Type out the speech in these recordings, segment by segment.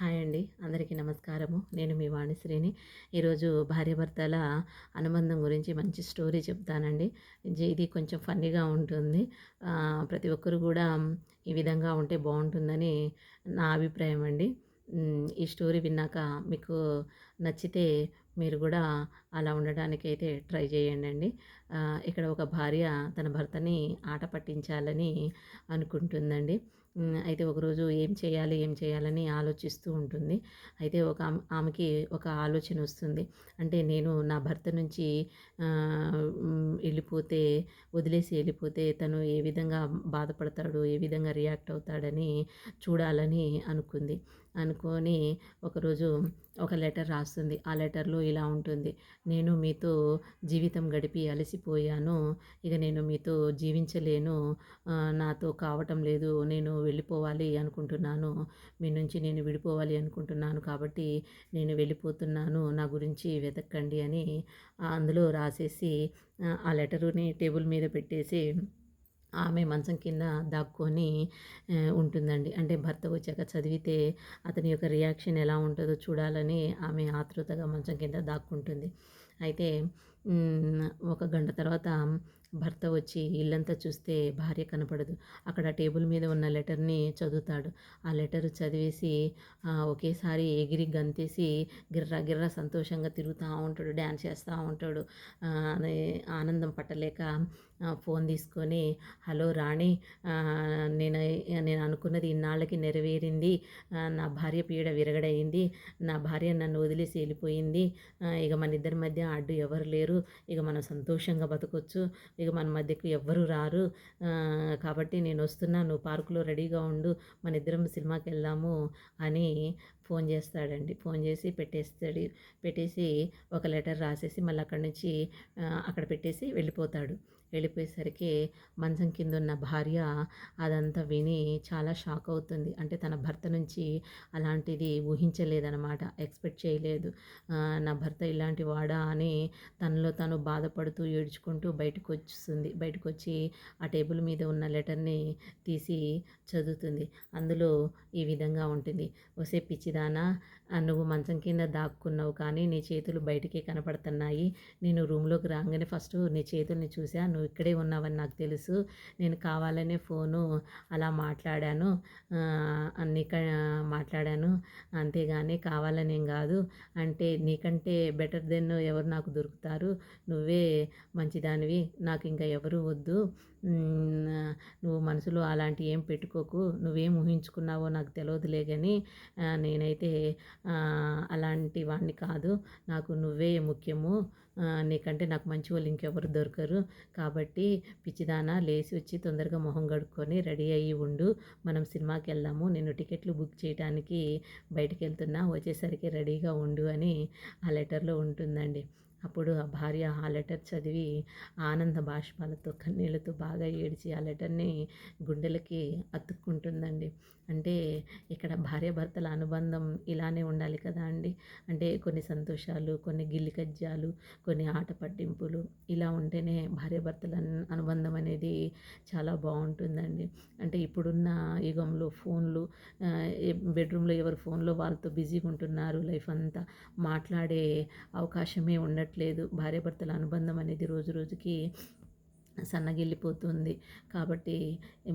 Hi అండి. అందరికీ నమస్కారము. నేను మీ వాణిశ్రీని. ఈరోజు భార్యాభర్తల అనుబంధం గురించి మంచి స్టోరీ చెప్తానండి. ఇది కొంచెం ఫన్నీగా ఉంటుంది. ప్రతి ఒక్కరు కూడా ఈ విధంగా ఉంటే బాగుంటుందని నా అభిప్రాయం అండి. ఈ స్టోరీ విన్నాక మీకు నచ్చితే మీరు కూడా అలా ఉండడానికి అయితే ట్రై చేయండి ఇక్కడ ఒక భార్య తన భర్తని ఆట పట్టించాలని అనుకుంటుందండి. అయితే ఒకరోజు ఏం చేయాలి ఏం చేయాలని ఆలోచిస్తూ ఉంటుంది. అయితే ఒక ఆమెకి ఒక ఆలోచన వస్తుంది. అంటే నేను నా భర్త నుంచి వెళ్ళిపోతే వదిలేసి వెళ్ళిపోతే తను ఏ విధంగా బాధపడతాడు ఏ విధంగా రియాక్ట్ అవుతాడని చూడాలని అనుకుంది. అనుకొని ఒకరోజు ఒక లెటర్ రాస్తుంది. ఆ లెటర్లో ఇలా ఉంటుంది. నేను మీతో జీవితం గడిపి అలసిపోయాను. ఇక నేను మీతో జీవించలేను. నాతో కావటం లేదు. నేను వెళ్ళిపోవాలి అనుకుంటున్నాను. మీ నుంచి నేను విడిపోవాలి అనుకుంటున్నాను కాబట్టి నేను వెళ్ళిపోతున్నాను. నా గురించి వెతకండి అని అందులో రాసేసి ఆ లెటరుని టేబుల్ మీద పెట్టేసి ఆమె మంచం కింద దాక్కొని ఉంటుందండి. అంటే భర్త వచ్చాక చదివితే అతని యొక్క రియాక్షన్ ఎలా ఉంటుందో చూడాలని ఆమె ఆతృతగా మంచం కింద దాక్కుంటుంది. అయితే ఒక గంట తర్వాత భర్త వచ్చి ఇల్లంతా చూస్తే భార్య కనపడదు. అక్కడ టేబుల్ మీద ఉన్న లెటర్ని చదువుతాడు. ఆ లెటర్ చదివేసి ఒకేసారి ఎగిరి గంతేసి గిర్ర గిర్ర సంతోషంగా తిరుగుతూ ఉంటాడు డ్యాన్స్ చేస్తూ ఉంటాడు. ఆనందం పట్టలేక ఫోన్ తీసుకొని హలో రాణి నేను నేను అనుకున్నది ఇన్నాళ్ళకి నెరవేరింది. నా భార్య పీడ విరగడయింది నా భార్య నన్ను వదిలేసి వెళ్ళిపోయింది. ఇక మన ఇద్దరి మధ్య అడ్డు ఎవరు లేరు. ఇక మనం సంతోషంగా బతకొచ్చు. ఇక మన మధ్యకు ఎవ్వరు రారు. కాబట్టి నేను వస్తున్నా నువ్వు పార్కులో రెడీగా ఉండు మన ఇద్దరం సినిమాకి వెళ్దాము అని ఫోన్ చేస్తాడండి. ఫోన్ చేసి పెట్టేస్తాడు. పెట్టేసి ఒక లెటర్ రాసేసి మళ్ళీ అక్కడి నుంచి అక్కడ పెట్టేసి వెళ్ళిపోతాడు. వెళ్ళిపోయేసరికి మంచం కింద ఉన్న భార్య అదంతా విని చాలా షాక్ అవుతుంది. అంటే తన భర్త నుంచి అలాంటిది ఊహించలేదనమాట ఎక్స్పెక్ట్ చేయలేదు. నా భర్త ఇలాంటి వాడా అని తనలో తను బాధపడుతూ ఏడ్చుకుంటూ బయటకు వస్తుంది బయటకు వచ్చి ఆ టేబుల్ మీద ఉన్న లెటర్ని తీసి చదువుతుంది. అందులో ఈ విధంగా ఉంటుంది. వసే పిచ్చిదానా నువ్వు మంచం కింద దాక్కున్నావు కానీ నీ చేతులు బయటికి కనపడుతున్నాయి. నేను రూమ్లోకి రాగానే ఫస్ట్ నీ చేతుల్ని చూసా నువ్వు ఇక్కడే ఉన్నావని నాకు తెలుసు. నేను కావాలనే ఫోను అలా మాట్లాడాను. నీక మాట్లాడాను. అంతేగాని కావాలనేం కాదు. అంటే నీకంటే బెటర్ దెన్ ఎవరు నాకు దొరుకుతారు. నువ్వే మంచిదానివి. నాకు ఇంకా ఎవరు వద్దు. నువ్వు మనసులో అలాంటి ఏం పెట్టుకోకు నువ్వేం ఊహించుకున్నావో నాకు తెలియదులే కానీ నేనైతే అలాంటి వాడిని కాదు. నాకు నువ్వే ముఖ్యము. నీకంటే నాకు మంచి వాళ్ళు ఇంకెవరు దొరకరు. కాబట్టి పిచ్చిదానా లేచి వచ్చి తొందరగా మొహం కడుక్కొని రెడీ అయ్యి ఉండు. మనం సినిమాకి వెళ్దాము నేను టికెట్లు బుక్ చేయడానికి బయటికి వెళ్తున్నా వచ్చేసరికి రెడీగా ఉండు అని ఆ లెటర్లో ఉంటుందండి. అప్పుడు ఆ భార్య ఆ లెటర్ చదివి ఆనంద బాష్పాలతో కన్నీళ్ళతో బాగా ఏడిచి ఆ లెటర్ని గుండెలకి అతుక్కుంటుందండి. అంటే ఇక్కడ భార్యాభర్తల అనుబంధం ఇలానే ఉండాలి కదా అండి. అంటే కొన్ని సంతోషాలు కొన్ని గిల్లి కజ్జాలు కొన్ని ఆట పట్టింపులు ఇలా ఉంటేనే భార్యాభర్తల అనుబంధం అనేది చాలా బాగుంటుందండి. అంటే ఇప్పుడున్న యుగంలో ఫోన్లు బెడ్రూమ్లో ఎవరు ఫోన్లో వాళ్ళతో బిజీగా ఉంటున్నారు లైఫ్ అంతా మాట్లాడే అవకాశమే ఉండట్లేదు. భార్యాభర్తల అనుబంధం అనేది రోజు రోజుకి సన్నగిల్లిపోతుంది. కాబట్టి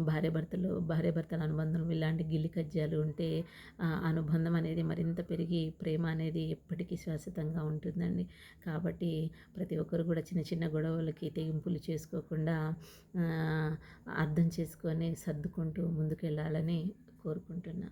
భార్యాభర్తలు భార్యాభర్తల అనుబంధం ఇలాంటి గిల్లి కజ్జాలు ఉంటే అనుబంధం అనేది మరింత పెరిగి ప్రేమ అనేది ఎప్పటికీ శాశ్వతంగా ఉంటుందండి. కాబట్టి ప్రతి ఒక్కరు కూడా చిన్న చిన్న గొడవలకి తెగింపులు చేసుకోకుండా అర్థం చేసుకొని సర్దుకుంటూ ముందుకెళ్ళాలని కోరుకుంటున్నా.